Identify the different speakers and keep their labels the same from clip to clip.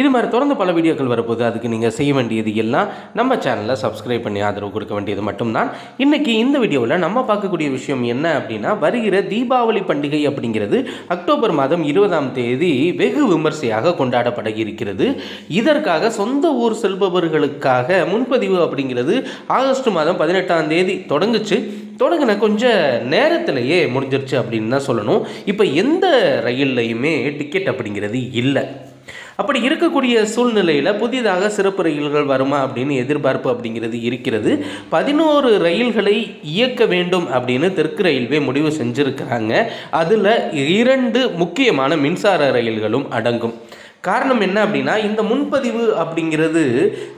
Speaker 1: இது மாதிரி தொடர்ந்து பல வீடியோக்கள் வரப்போது அதுக்கு நீங்கள் செய்ய வேண்டியது எல்லாம் நம்ம சேனலை சப்ஸ்கிரைப் பண்ணி ஆதரவு கொடுக்க வேண்டியது மட்டும்தான். இன்றைக்கி இந்த வீடியோவில் நம்ம பார்க்கக்கூடிய விஷயம் என்ன அப்படின்னா வருகிற தீபாவளி பண்டிகை அப்படிங்கிறது அக்டோபர் மாதம் இருபதாம் தேதி வெகு விமர்சையாக கொண்டாடப்பட இருக்கிறது. இதற்காக சொந்த ஊர் செல்பவர்களுக்காக முன்பதிவு அப்படிங்கிறது ஆகஸ்ட் மாதம் பதினெட்டாம் தேதி தொடங்குச்சு. தொடங்கின கொஞ்சம் நேரத்திலேயே முடிஞ்சிருச்சு அப்படின்னு தான் சொல்லணும். இப்போ எந்த ரயில்லையுமே டிக்கெட் அப்படிங்கிறது இல்லை. அப்படி இருக்கக்கூடிய சூழ்நிலையில் புதிதாக சிறப்பு ரயில்கள் வருமா அப்படின்னு எதிர்பார்ப்பு அப்படிங்கிறது இருக்கிறது. பதினோரு ரயில்களை இயக்க வேண்டும் அப்படின்னு தெற்கு ரயில்வே முடிவு செஞ்சுருக்கிறாங்க. அதில் இரண்டு முக்கியமான மின்சார ரயில்களும் அடங்கும். காரணம் என்ன அப்படின்னா இந்த முன்பதிவு அப்படிங்கிறது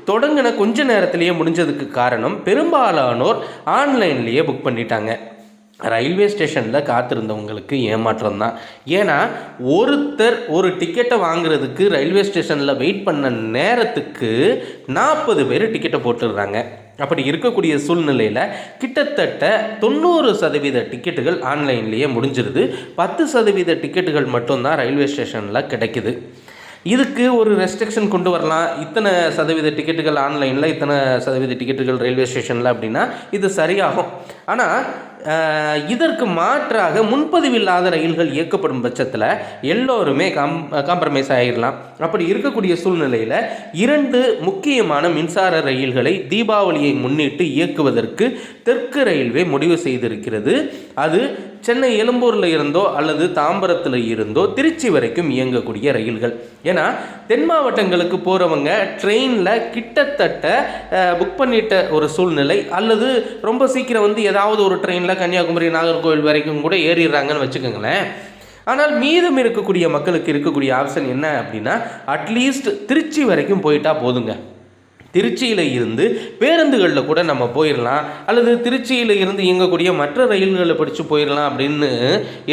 Speaker 1: தொடங்கின கொஞ்ச நேரத்திலேயே முடிஞ்சதுக்கு காரணம் பெரும்பாலானோர் ஆன்லைன்லேயே புக் பண்ணிட்டாங்க. ரயில்வே ஸ்டேஷனில் காத்திருந்தவங்களுக்கு ஏமாற்றம் தான் ஏன்னா ஒருத்தர் ஒரு டிக்கெட்டை வாங்குறதுக்கு ரயில்வே ஸ்டேஷனில் வெயிட் பண்ண நேரத்துக்கு நாற்பது பேர் டிக்கெட்டை போட்டுடுறாங்க. அப்படி இருக்கக்கூடிய சூழ்நிலையில் கிட்டத்தட்ட தொண்ணூறு சதவீத டிக்கெட்டுகள் ஆன்லைன்லேயே முடிஞ்சிருது. பத்து சதவீத டிக்கெட்டுகள் மட்டும்தான் ரயில்வே ஸ்டேஷனில் கிடைக்குது. இதுக்கு ஒரு ரெஸ்ட்ரிக்ஷன் கொண்டு வரலாம். இத்தனை சதவீத டிக்கெட்டுகள் ஆன்லைனில் இத்தனை சதவீத டிக்கெட்டுகள் ரயில்வே ஸ்டேஷனில் அப்படின்னா இது சரியாகும். ஆனால் இதற்கு மாற்றாக முன்பதிவு இல்லாத ரயில்கள் இயக்கப்படும் பட்சத்தில் எல்லோருமே காம் காம்ப்ரமைஸ் ஆகிடலாம் அப்படி இருக்கக்கூடிய சூழ்நிலையில் இரண்டு முக்கியமான மின்சார ரயில்களை தீபாவளியை முன்னிட்டு இயக்குவதற்கு தெற்கு ரயில்வே முடிவு செய்திருக்கிறது. அது சென்னை எழும்பூரில் இருந்தோ அல்லது தாம்பரத்தில் இருந்தோ திருச்சி வரைக்கும் இயங்கக்கூடிய ரயில்கள். ஏன்னா தென் மாவட்டங்களுக்கு போகிறவங்க ட்ரெயினில் கிட்டத்தட்ட புக் பண்ணிட்ட ஒரு சூழ்நிலை அல்லது ரொம்ப சீக்கிரம் வந்து ஏதாவது ஒரு ட்ரெயினில் கன்னியாகுமரி நாகர்கோவில் வரைக்கும் கூட ஏறிடுறாங்கன்னு வச்சுக்கோங்களேன். ஆனால் மீதம் இருக்கக்கூடிய மக்களுக்கு இருக்கக்கூடிய ஆப்ஷன் என்ன அப்படின்னா அட்லீஸ்ட் திருச்சி வரைக்கும் போயிட்டா போதுங்க. திருச்சியில் இருந்து பேருந்துகளில் கூட நம்ம போயிடலாம். அல்லது திருச்சியில் இருந்து இயங்கக்கூடிய மற்ற ரயில்களை படித்து போயிடலாம் அப்படின்னு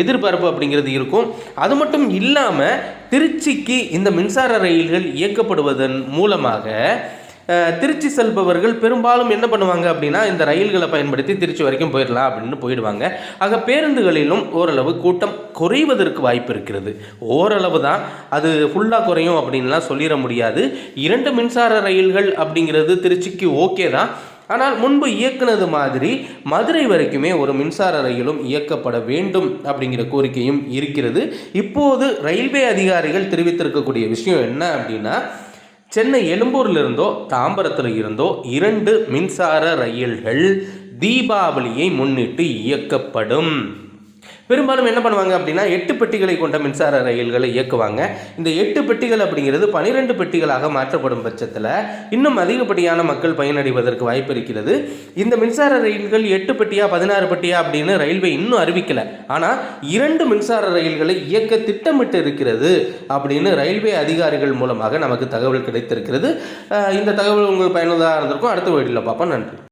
Speaker 1: எதிர்பார்ப்பு அப்படிங்கிறது இருக்கும். அது மட்டும் இல்லாமல் திருச்சிக்கு இந்த மின்சார ரயில்கள் இயக்கப்படுவதன் மூலமாக திருச்சி செல்பவர்கள் பெரும்பாலும் என்ன பண்ணுவாங்க அப்படின்னா இந்த ரயில்களை பயன்படுத்தி திருச்சி வரைக்கும் போயிடலாம் அப்படின்னு போயிடுவாங்க. ஆக பேருந்துகளிலும் ஓரளவு கூட்டம் குறைவதற்கு வாய்ப்பு இருக்கிறது. ஓரளவு தான் அது ஃபுல்லாக குறையும் அப்படின்லாம் சொல்லிட முடியாது. இரண்டு மின்சார ரயில்கள் அப்படிங்கிறது திருச்சிக்கு ஓகே தான். ஆனால் முன்பு இயக்குனது மாதிரி மதுரை வரைக்குமே ஒரு மின்சார ரயிலும் இயக்கப்பட வேண்டும் அப்படிங்கிற கோரிக்கையும் இருக்கிறது. இப்போது ரயில்வே அதிகாரிகள் தெரிவித்திருக்கக்கூடிய விஷயம் என்ன அப்படின்னா சென்னை எழும்பூரில் இருந்தோ தாம்பரத்தில் இருந்தோ இரண்டு மின்சார ரயில்கள் தீபாவளியை முன்னிட்டு இயக்கப்படும். பெரும்பாலும் என்ன பண்ணுவாங்க அப்படின்னா எட்டு பெட்டிகளை கொண்ட மின்சார ரயில்களை இயக்குவாங்க. இந்த எட்டு பெட்டிகள் அப்படிங்கிறது பனிரெண்டு பெட்டிகளாக மாற்றப்படும் பட்சத்தில் இன்னும் அதிகப்படியான மக்கள் பயனடைவதற்கு வாய்ப்பு இருக்கிறது. இந்த மின்சார ரயில்கள் எட்டு பெட்டியா பதினாறு பெட்டியா அப்படின்னு ரயில்வே இன்னும் அறிவிக்கல. ஆனால் இரண்டு மின்சார ரயில்களை இயக்க திட்டமிட்டு இருக்கிறது அப்படின்னு ரயில்வே அதிகாரிகள் மூலமாக நமக்கு தகவல் கிடைத்திருக்கிறது. இந்த தகவல் உங்களுக்கு பயனுள்ளதாக இருந்திருக்கும். அடுத்த வீடியோவில் பார்ப்போம். நன்றி.